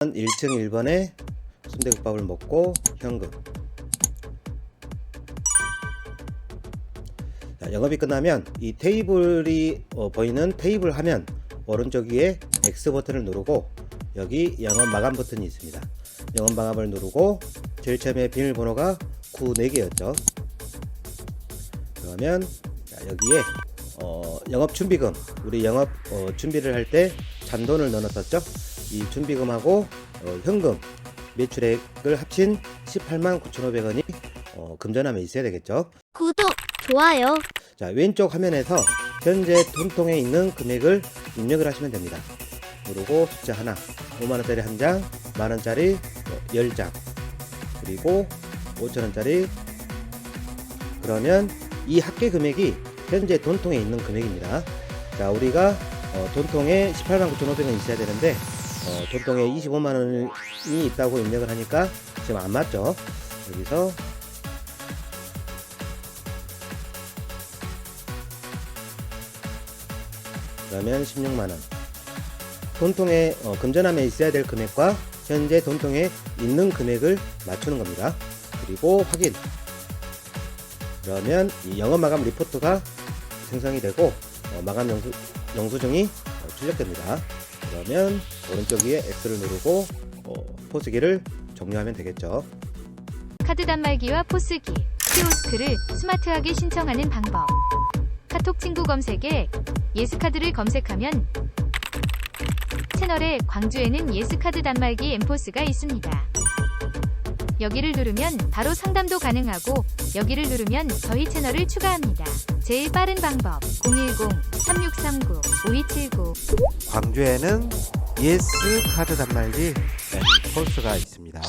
1층 1번에 순대국밥을 먹고 현금. 자, 영업이 끝나면 이 테이블이 어, 보이는 테이블 화면 오른쪽 위에 X 버튼을 누르고 여기 영업 마감 버튼이 있습니다. 영업 마감을 누르고 제일 처음에 비밀번호가 94개였죠. 그러면 자, 여기에 어, 영업 준비금 우리 영업 어, 준비를 할 때 잔돈을 넣어놨었죠. 이 준비금하고 어, 현금 매출액을 합친 18만 9,500원이 어, 금전함에 있어야 되겠죠. 구독, 좋아요. 자 왼쪽 화면에서 현재 돈통에 있는 금액을 입력을 하시면 됩니다. 누르고 숫자 하나, 5만원짜리 한 장, 만원짜리 10장, 그리고 5천원짜리 그러면 이 합계 금액이 현재 돈통에 있는 금액입니다. 자 우리가 어, 돈통에 18만 9,500원 있어야 되는데 어, 돈통에 25만 원이 있다고 입력을 하니까 지금 안 맞죠. 여기서 그러면 16만 원. 돈통에 어, 금전함에 있어야 될 금액과 현재 돈통에 있는 금액을 맞추는 겁니다. 그리고 확인. 그러면 이 영업 마감 리포트가 생성이 되고 어, 마감 영수, 영수증이 어, 출력됩니다. 그러면 오른쪽 위에 X를 누르고 어, 포스기를 종료하면 되겠죠. 카드 단말기와 포스기, 키오스크를 스마트하게 신청하는 방법. 카톡 친구 검색에 예스카드를 검색하면 채널에 광주에는 예스카드 단말기 엠포스가 있습니다. 여기를 누르면 바로 상담도 가능하고 여기를 누르면 저희 채널을 추가합니다. 제일 빠른 방법 010-3639-5279 광주에는 예스 카드 단말기 폴스가 있습니다.